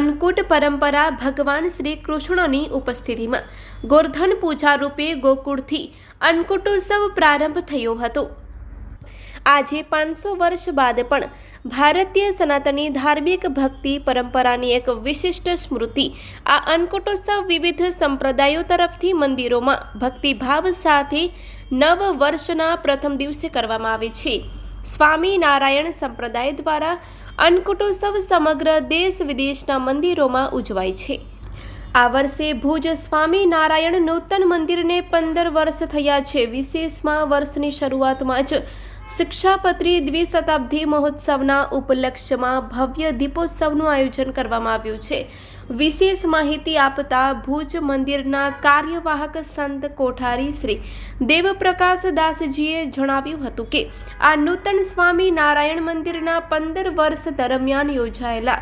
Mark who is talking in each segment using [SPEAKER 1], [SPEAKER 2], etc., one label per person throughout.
[SPEAKER 1] અન્નકૂટ પરંપરા ભગવાન શ્રી કૃષ્ણની ઉપસ્થિતિમાં ગોર્ધન પૂજા રૂપે ગોકુળથી અન્નકૂટોત્સવ પ્રારંભ થયો હતો. આજે પાંચસો વર્ષ બાદ પણ ભારતીય સનાતની ધાર્મિક ભક્તિ પરંપરાની એક વિશિષ્ટ સ્મૃતિ આ અન્નકૂટોત્સવ વિવિધ સંપ્રદાયો તરફથી મંદિરોમાં ભક્તિભાવ સાથે નવ વર્ષના પ્રથમ દિવસે કરવામાં આવે છે. સ્વામી નારાયણ સંપ્રદાય દ્વારા અન્નકૂટોત્સવ સમગ્ર દેશ વિદેશના મંદિરોમાં ઉજવાય છે. આ વર્ષે ભુજ સ્વામી નારાયણ નૂતન મંદિરને પંદર વર્ષ થયા છે. વિશેષમાં વર્ષની શરૂઆતમાં જ શિક્ષાપત્રી દ્વિશતાબ્દી મહોત્સવના ઉપલક્ષ્યમાં ભવ્ય દીપોત્સવનું આયોજન કરવામાં આવ્યું છે. વિશેષ માહિતી આપતા ભુજ મંદિરના કાર્યવાહક સંત કોઠારી શ્રી દેવપ્રકાશ દાસજીએ જણાવ્યું હતું કે, આ નૂતન સ્વામી નારાયણ મંદિરના પંદર વર્ષ દરમિયાન યોજાયેલા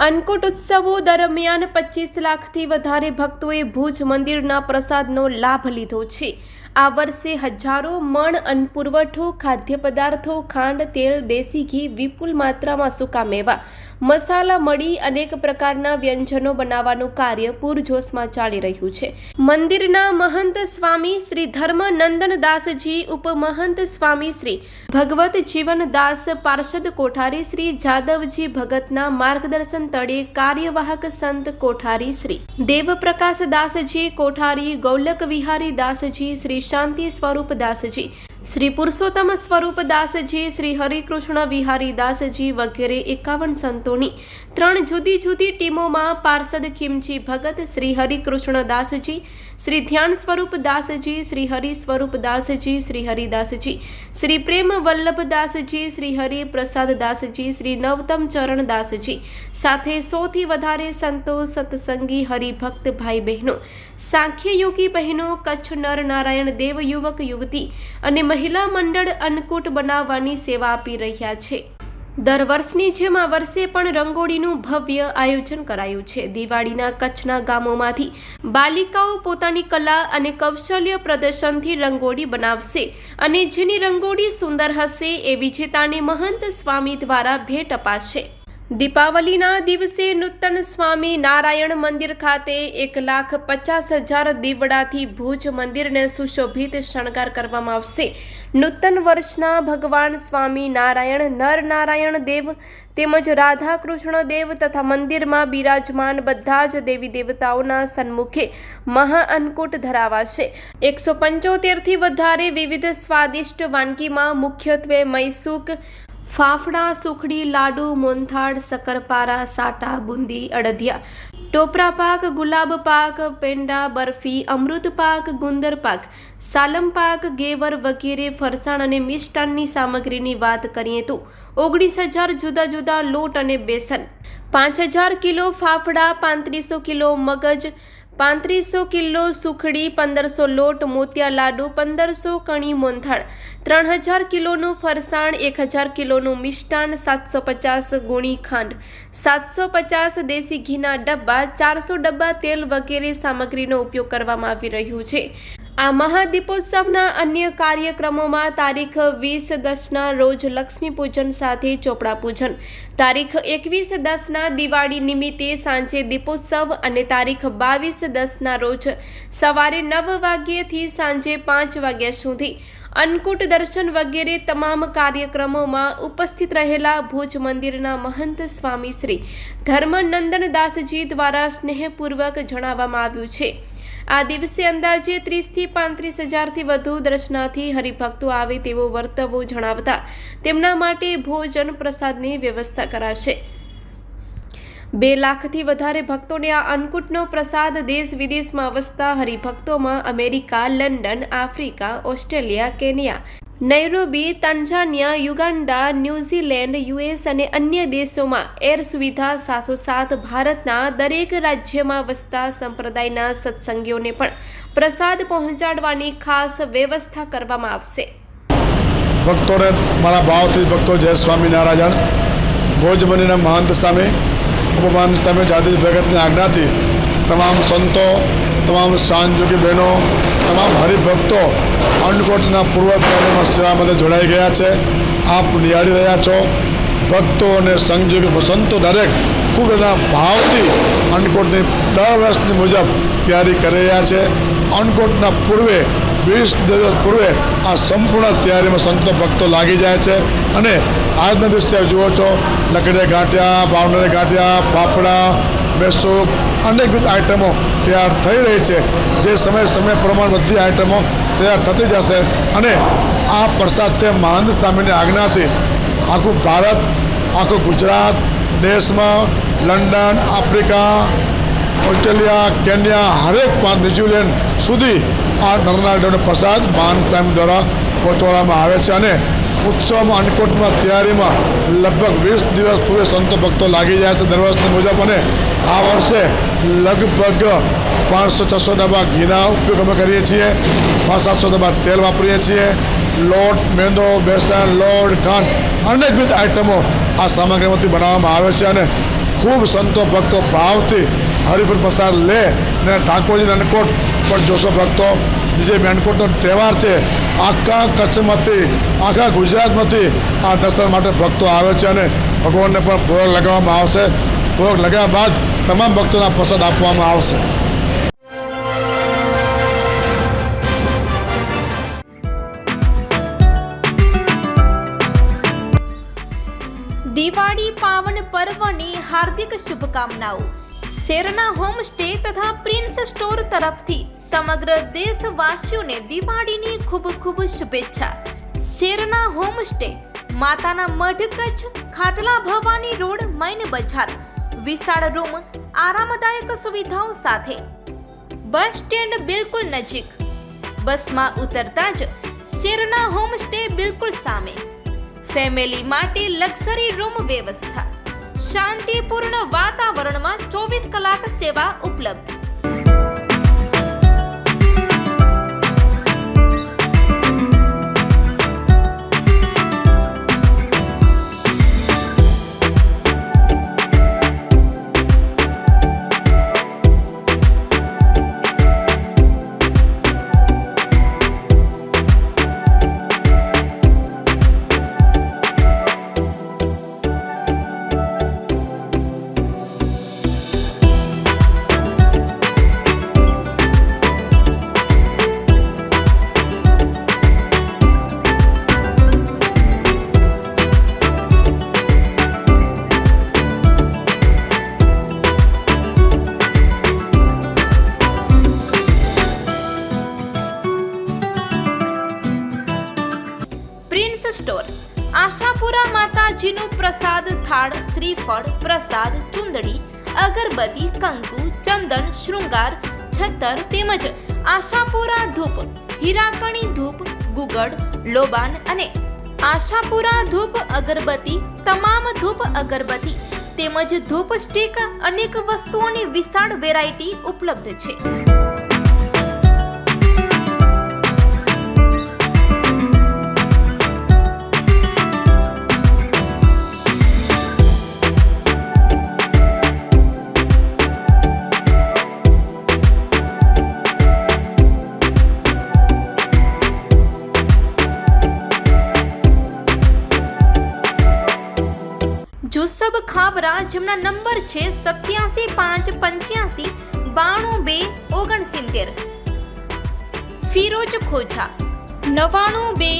[SPEAKER 1] અન્નકૂટ ઉત્સવો દરમિયાન પચીસ લાખથી વધારે ભક્તોએ ભુજ મંદિરના પ્રસાદનો લાભ લીધો છે. આ વર્ષે હજારો મણ અન્ન પુરવઠો ખાદ્ય પદાર્થો ખાંડ, તેલ, દેશી ઘી વિપુલ માત્રામાં સૂકા મેવા, મસાલા, મળી અનેક પ્રકારના વ્યંજનો બનાવવાનું કાર્ય પૂરજોશમાં ચાલી રહ્યું છે. મંદિરના મહંત સ્વામી શ્રી ધર્મનંદન દાસજી ઉપમહંત સ્વામી શ્રી ભગવત જીવનદાસ પાર્ષદ કોઠારી શ્રી જાદવજી ભગતના માર્ગદર્શન તળે કાર્યવાહક સંત કોઠારી શ્રી દેવપ્રકાશ દાસજી, કોઠારી ગૌલક વિહારી દાસજી, શ્રી શાંતિ સ્વરૂપ દાસજી. શ્રી પુરુષોત્તમ સ્વરૂપ દાસજી, શ્રી હરિકૃષ્ણ વિહારી દાસજી વગેરે એકાવન સંતોની ત્રણ જુદી જુદી ટીમોમાં પાર્ષદ ખીમજી ભગત, શ્રી હરિકૃષ્ણ દાસજી, શ્રી ધ્યાન સ્વરૂપ દાસજી, શ્રી હરિ સ્વરૂપ દાસજી, શ્રી હરિદાસજી શ્રી પ્રેમ વલ્લભ દાસજી, શ્રી હરિ પ્રસાદ દાસજી, શ્રી નવતમ ચરણ દાસજી, સાથે સૌથી વધારે સંતો, સત્સંગી, હરિભક્ત ભાઈ બહેનો સાંખ્ય યોગી બહેનો, કચ્છ નર નારાયણ દેવ યુવક યુવતી અને મહિલા મંડળ અન્નકૂટ બનાવવાની સેવા આપી રહ્યા છે. દર વર્ષની જેમ આ વર્ષે પણ રંગોળીનું ભવ્ય આયોજન કરાયું છે. દિવાળીના કચ્છના ગામોમાંથી બાલિકાઓ પોતાની કલા અને કૌશલ્ય પ્રદર્શનથી રંગોળી બનાવશે અને જેની રંગોળી સુંદર હશે એ વિજેતાને મહંત સ્વામી દ્વારા ભેટ અપાશે. દીપાવલીના દિવસે નૂતન સ્વામી નારાયણ મંદિર ખાતે એક લાખ પચાસ હજાર દીવડાથી ભુજ મંદિરને સુશોભિત શણગાર કરવામાં આવશે. નૂતન વર્ષના ભગવાન સ્વામી નારાયણ, નર નારાયણ દેવ તેમજ રાધા કૃષ્ણ દેવ તથા મંદિરમાં બિરાજમાન બધા જ દેવી દેવતાઓના સન્મુખે મહા અન્નકૂટ ધરાવાશે. એકસો પંચોતેરથી વધારે વિવિધ સ્વાદિષ્ટ વાનગીમાં મુખ્યત્વે મૈસૂક ફાફડા, સુખડી, લાડુ, મોનથાળ, શક્કરપારા, સાટા, બુંદી, અડદિયા, ટોપરા પાક, ગુલાબ પાક, પેંડા, બરફી, અમૃત પાક, ગુંદર પાક, સાલમ પાક ગેવર વગેરે ફરસાણ અને મિષ્ટાનની સામગ્રીની વાત કરીએ તો ઓગણીસ હજાર જુદા જુદા લોટ અને બેસન, પાંચ હજાર કિલો ફાફડા, પાંત્રીસો કિલો મગજ પાંત્રીસો કિલો સુખડી, પંદરસો લોટ મોતિયા લાડુ, પંદરસો કણી મોંથાળ ત્રણ હજાર કિલોનું ફરસાણ એક હજાર કિલોનું મિષ્ટાન, સાતસો પચાસ ગુણી ખાંડ, સાતસો પચાસ દેશી ઘીના ડબ્બા, ચારસો ડબ્બા તેલ વગેરે સામગ્રીનો ઉપયોગ કરવામાં આવી રહ્યું છે. આ મહાદીપોત્સવના અન્ય કાર્યક્રમોમાં તારીખ વીસ દસના રોજ લક્ષ્મી પૂજન સાથે ચોપડા પૂજન. તારીખ એકવીસ દસના દિવાળી નિમિત્તે સાંજે દીપોત્સવ અને તારીખ બાવીસ દસના રોજ સવારે નવ વાગ્યેથી સાંજે પાંચ વાગ્યા સુધી. અન્નકૂટ દર્શન વગેરે તમામ કાર્યક્રમોમાં ઉપસ્થિત રહેલા ભુજ મંદિરના મહંત સ્વામી શ્રી ધર્મનંદન દાસજી દ્વારા સ્નેહપૂર્વક જણાવવામાં આવ્યું છે. આ દિવસે અંદાજે ત્રીસથી પાંત્રીસ હજારથી વધુ દર્શનાથી હરિભક્તો આવે તેવો વર્તવો જણાવતા તેમના માટે ભોજન પ્રસાદની વ્યવસ્થા કરાશે. બે લાખથી વધારે ભક્તોને આ અન્નકૂટનો પ્રસાદ દેશ વિદેશમાં વસતા હરિભક્તોમાં America, London, Africa, Australia, Kenya Nairobi, Tanzania, Uganda, New Zealand, US અને અન્ય દેશોમાં એર સુવિધા સાથોસાથ ભારતના દરેક રાજ્યમાં વસતા સંપ્રદાયના સત્સંગીઓને પણ પ્રસાદ પહોંચાડવાની ખાસ વ્યવસ્થા કરવામાં આવશે.
[SPEAKER 2] ભક્તોને મારા ભાવથી ભક્તો જય સ્વામિનારાયણ ભોજમનીના મહંત સામે ઉપમાન સામે જાદી ભગતની આજ્ઞાથી તમામ સંતો તમામ સાંજોગી બહેનો, તમામ હરિભક્તો અન્નકોટના પૂર્વ કાર્યમાં સેવા માટે જોડાઈ ગયા છે. આપ નિહાળી રહ્યા છો. ભક્તો અને સંજોગી સંતો દરેક ખૂબ એના ભાવથી અન્નકોટની દર વર્ષની મુજબ તૈયારી કરી રહ્યા છે. અન્નકોટના પૂર્વે વીસ દિવસ પૂર્વે આ સંપૂર્ણ તૈયારીમાં સંતો ભક્તો લાગી જાય છે અને આજના દિવસે જુઓ છો, લકડીયા ગાંઠિયા, ભાવનગર ગાંઠિયા પાપડા બેસુક, અનેકવિધ આઇટમો તૈયાર થઈ રહી છે. જે સમય સમય પ્રમાણે બધી આઇટમો તૈયાર થતી જશે અને આ પ્રસાદ છે મહાનંદ સ્વામીની આજ્ઞાથી આખું ભારત, આખું ગુજરાત, દેશમાં લંડન, આફ્રિકા, ઓસ્ટ્રેલિયા, કેન્યા, હરેક ન્યુઝીલેન્ડ સુધી આ નરનાડીઓને પ્રસાદ માન સાહેબ દ્વારા પહોંચાડવામાં આવે છે અને ઉત્સવમાં અન્નકૂટમાં તૈયારીમાં લગભગ વીસ દિવસ પૂરે સંતો ભક્તો લાગી જાય છે દર વર્ષની મુજબ અને આ વર્ષે લગભગ પાંચસો છસો ડબ્બા ઘીના ઉપયોગ અમે કરીએ છીએ. પાંચ સાતસો ડબ્બા તેલ વાપરીએ છીએ. લોટ, મેંદો બેસન લોટ ખાંડ અનેકવિધ આઇટમો આ સામગ્રીમાંથી બનાવવામાં આવે છે અને ખૂબ સંતો ભક્તો ભાવથી હરિપુર પ્રસાદ લે અને ઠાકોરજી અન્નકોટ પણ જોશો ભક્તો જે મેનકોટનો તહેવાર છે. આખા કચ્છમાંથી, આખા ગુજરાતમાંથી આ દર્શન માટે ભક્તો આવે છે અને ભગવાનને પણ ભોગ લગાવવામાં આવશે. ભોગ લગાવ્યા બાદ તમામ ભક્તોના પ્રસાદ આપવામાં આવશે.
[SPEAKER 1] દિવાળી, પાવન પર્વની હાર્દિક શુભકામનાઓ. શેરના હોમસ્ટે તથા પ્રિન્સ સ્ટોર તરફથી સમગ્ર દેશવાસીઓને દિવાળીની ખૂબ ખૂબ શુભેચ્છા. શેરના હોમસ્ટે માતાના મઢ કચ્છ, ખાટલા ભવાની રોડ, મૈન બજાર, વિશાળ રૂમ, આરામદાયક સુવિધાઓ સાથે. બસ સ્ટેન્ડ બિલકુલ નજીક. બસમાં ઉતરતા જ શેરના હોમસ્ટે બિલકુલ સામે. ફેમિલી માટે લક્ઝરી રૂમ વ્યવસ્થા. શાંતિપૂર્ણ વાતાવરણમાં ચોવીસ કલાક સેવા ઉપલબ્ધ. સ્ટોર. આશાપુરા માતાજીનું પ્રસાદ થાળ, શ્રીફળ, પ્રસાદ, ચુંદડી, અગરબત્તી, કંકુ, ચંદન, શૃંગાર છતર તેમજ આશાપુરા ધૂપ, હીરાકણી ધૂપ, ગુગળ, લોબાન અને આશાપુરા ધૂપ, અગરબત્તી, તમામ ધૂપ, અગરબત્તી તેમજ ધૂપ સ્ટીક અનેક વસ્તુઓની વિશાળ વેરાયટી ઉપલબ્ધ છે. જુસબ ખાવરા જેમના નંબર છે સત્યાસી પાંચ પંચ્યાસી બાણું બે ઓગણસિત્તેર. ફિરોજ ખોજા નવાણું બે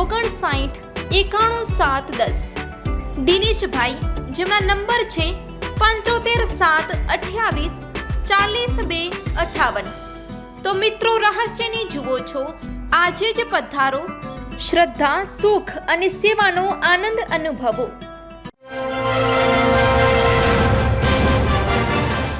[SPEAKER 1] ઓગણસાઠ એકાણું સાત દસ. દિનેશભાઈ, જેમના નંબર છે પંચોતેર સાત અઠ્યાવીસ ચાલીસ બે અઠાવન. તો મિત્રો રહસ્યની જુઓ છો, આજે જ પધારો. શ્રદ્ધા, સુખ અને સેવાનો આનંદ અનુભવો.